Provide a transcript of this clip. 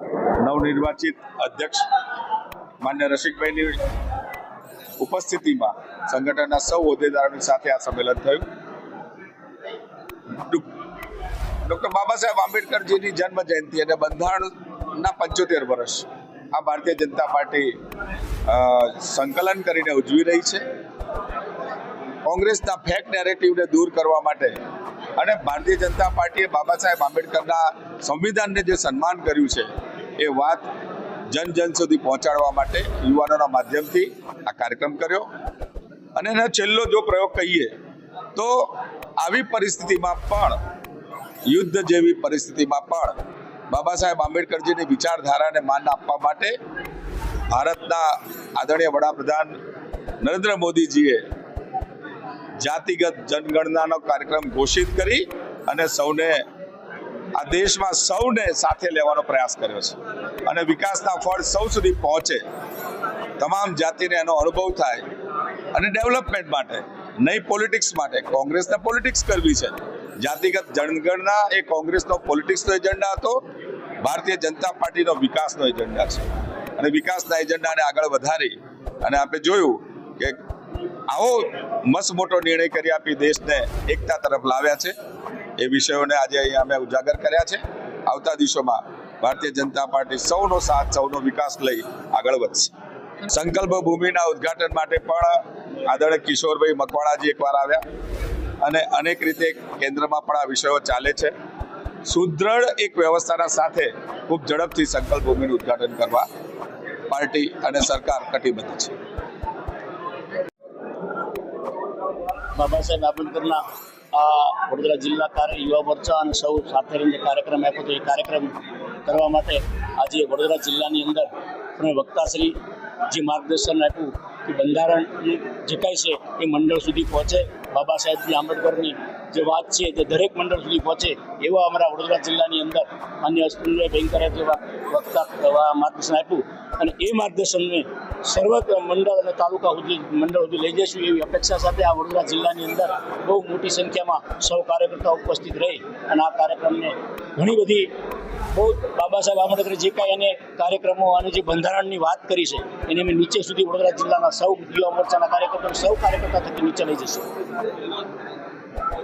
નવનિર્વાચિત અધ્યક્ષ માન્ય રસિકભાઈની ઉપસ્થિતિમાં સંગઠનના સૌ હોદ્દેદારોની સાથે આ સંમેલન થયું. ડૉક્ટર બાબા સાહેબ આંબેડકરજીની જન્મ જયંતિ અને બંધારણના પંચોતેર વર્ષ આ ભારતીય જનતા પાર્ટી સંકલન કરીને ઉજવી રહી છે. કોંગ્રેસના ફેક નેરેટિવને દૂર કરવા માટે અને ભારતીય જનતા પાર્ટીએ બાબા સાહેબ આંબેડકરના સંવિધાનને જે સન્માન કર્યું છે એ વાત જન જન સુધી પહોંચાડવા માટે યુવાનોના માધ્યમથી આ કાર્યક્રમ કર્યો. અને એનો છેલ્લો જો પ્રયોગ કહીએ, તો આવી પરિસ્થિતિમાં પણ, યુદ્ધ જેવી પરિસ્થિતિમાં પણ બાબા સાહેબ આંબેડકરજીની વિચારધારાને માન આપવા માટે ભારતના આદરણીય વડાપ્રધાન નરેન્દ્ર મોદીજીએ જાતિગત જનગણનાનો કાર્યક્રમ ઘોષિત કરી અને સૌને આ દેશમાં સૌને સાથે લેવાનો પ્રયાસ કર્યો છે. અને વિકાસના ફળ સૌ સુધી પહોંચે. તમામ જાતિને એનો અનુભવ થાય. અને ડેવલપમેન્ટ માટે, નહીં પોલિટિક્સ માટે, કોંગ્રેસને પોલિટિક્સ કરવી છે. જાતિગત જનગણના એ કોંગ્રેસનો પોલિટિક્સનો એજન્ડા હતો. ભારતીય જનતા પાર્ટીનો વિકાસનો એજન્ડા છે. અને વિકાસના એજન્ડાને આગળ વધારી અને આપણે જોયું કે આવો મસ્ત મોટો નિર્ણય કરી આપી દેશને એકતા તરફ લાવ્યા છે. એ વિષયોને આજે અહીંયા અમે ઉજાગર કર્યા છે. આવતા દિવસોમાં ભારતીય જનતા પાર્ટી સૌનો સાથ, સૌનો વિકાસ લઈ આગળ વધશે. સંકલ્પ ભૂમિના ઉદઘાટન માટે પણ આદરણીય કિશોરભાઈ મકવાણાજી એકવાર આવ્યા. અને અનેક રીતે કેન્દ્રમાં પણ આ વિષયો ચાલે છે. સુદૃઢ એક વ્યવસ્થાના સાથે ખૂબ ઝડપથી સંકલ્પ ભૂમિનું ઉદ્ઘાટન કરવા પાર્ટી અને સરકાર કટિબદ્ધ છે. બાબા સાહેબ આંબેડકરના આ વડોદરા જિલ્લા કાર્ય યુવા મોરચા અને સૌ સાથે રહીને કાર્યક્રમ આપ્યો હતો, એ કાર્યક્રમ કરવા માટે આજે વડોદરા જિલ્લાની અંદર આપણે વક્તાશ્રી જે માર્ગદર્શન આપ્યું કે બંધારણ જે કાંઈ છે એ મંડળ સુધી પહોંચે. બાબા સાહેબજી આંબેડકરની જે વાત છે તે દરેક મંડળ સુધી પહોંચે એવા અમારા વડોદરા જિલ્લાની અંદર અન્ય અશ્વિનભાઈ ભયંકર જેવા વક્તા માર્ગદર્શન આપ્યું. અને એ માર્ગદર્શનને સર્વ મંડળ અને તાલુકા સુધી, મંડળ સુધી લઈ જઈશું એવી અપેક્ષા સાથે આ વડોદરા જિલ્લાની અંદર બહુ મોટી સંખ્યામાં સૌ કાર્યકર્તાઓ ઉપસ્થિત રહી. અને આ કાર્યક્રમને ઘણી બધી બહુ બાબા સાહેબ આંબેડકરે જે કાંઈ એને કાર્યક્રમો અને જે બંધારણની વાત કરી છે, એને અમે નીચે સુધી વડોદરા જિલ્લાના સૌ યુવા મોરચાના કાર્યકર્તાઓ, સૌ કાર્યકર્તા થકી નીચે લઈ જઈશું. Merci.